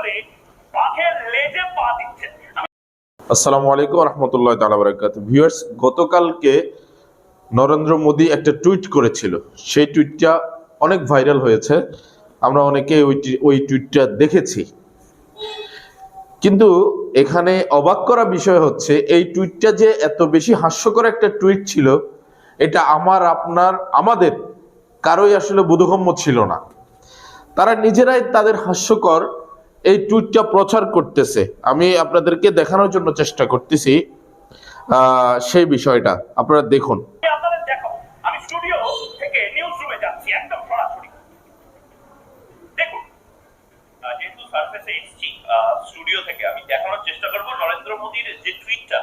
বলে বাঘের লেজে পা দিচ্ছেন আসসালামু আলাইকুম রহমতুল্লাহ তালা বারাকাত ভিউয়ার্স, গতকালকে নরেন্দ্র মোদী একটা টুইট করেছিল। সেই টুইটটা অনেক ভাইরাল হয়েছে। আমরা অনেকে ওই ওই টুইটটা দেখেছি। কিন্তু এখানে অবাক করা বিষয় হচ্ছে, এই টুইটটা যে এত বেশি হাস্যকর একটা টুইট ছিল, এটা আমার, আপনার, আমাদের কারোই আসলে বোধগম্য ছিল না। তারা নিজেরাই তাদের হাস্যকর এই টুইটটা প্রচার করতেছে। আমি আপনাদেরকে দেখানোর জন্য চেষ্টা করতেছি সেই বিষয়টা। আপনারা দেখুন। নরেন্দ্র মোদীর যে টুইটটা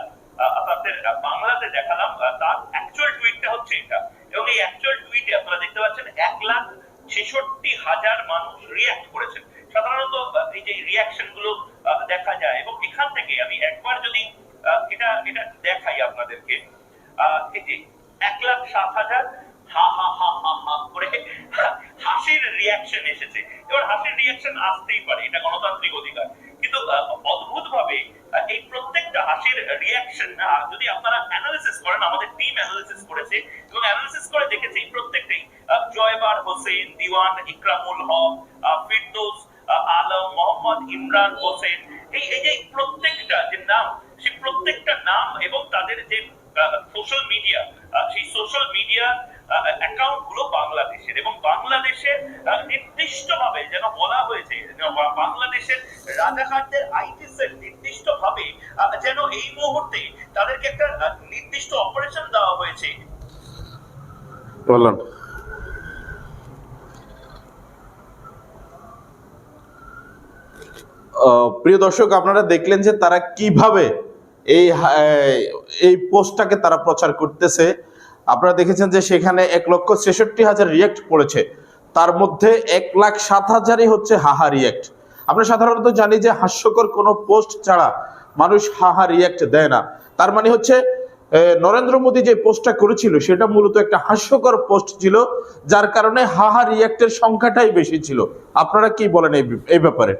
বাংলাতে দেখালাম তার অ্যাকচুয়াল টুইটটা হচ্ছে এটা। এবং এই টুইটে আপনারা দেখতে পাচ্ছেন, এক লাখ ছেষট্টি হাজার মানুষ রিয়াক্ট করেছেন সাধারণত এই যে রিয়াকশনগুলো দেখা যায় এবং এখান থেকে আমি একবার যদি এটা এটা দেখাই আপনাদেরকে এই যে এক লাখ সাত হাজার, হা হা হা হা হা করে হাসির রিয়াকশন এসেছে। এবার হাসির রিয়াকশন আসতেই পারে, এটা গণতান্ত্রিক অধিকার। কিন্তু অদ্ভুত ভাবে এই প্রত্যেকটা হাসির রিয়াকশন যদি আপনারা অ্যানালিসিস করেন, আমাদের টিম অ্যানালিসিস করেছে এবং অ্যানালিসিস করে দেখেছে এই প্রত্যেকটাই জয়বার হোসেন, দিওয়ান ইকরামুল হক ফিরদৌস আলম মোহাম্মদ ইমরান হোসেন। এই এই যে প্রত্যেকটা যে নাম, সেই প্রত্যেকটা নাম এবং তাদের যে সোশ্যাল মিডিয়া সেই সোশ্যাল মিডিয়া অ্যাকাউন্টগুলো বাংলাদেশের এবং বাংলাদেশের নির্দিষ্ট ভাবে যেন বলা হয়েছে বাংলাদেশের রাজাকারদের আইটি সেল নির্দিষ্ট ভাবে যেন এই মুহূর্তে তাদেরকে একটা নির্দিষ্ট অপারেশন দেওয়া হয়েছে। বলুন প্রিয় দর্শক, আপনারা দেখলেন যে তারা কীভাবে এই এই পোস্টটাকে তারা প্রচার করতেছে। আপনারা দেখেছেন যে সেখানে এক লক্ষ ছেষট্টি হাজার রিয়েক্ট পড়েছে তার মধ্যে এক লাখ সাত হাজারই হচ্ছে হাহা রিয়েক্ট আমরা সাধারণত জানি যে হাস্যকর কোনো পোস্ট ছাড়া মানুষ হাহা রিয়েক্ট দেয় না। তার মানে হচ্ছে নরেন্দ্র মোদী যে পোস্টটা করেছিল, সেটা মূলত একটা হাস্যকর পোস্ট ছিল, যার কারণে হাহা রিয়েক্টের সংখ্যাটাই বেশি ছিল। আপনারা কি বলেন এই ব্যাপারে?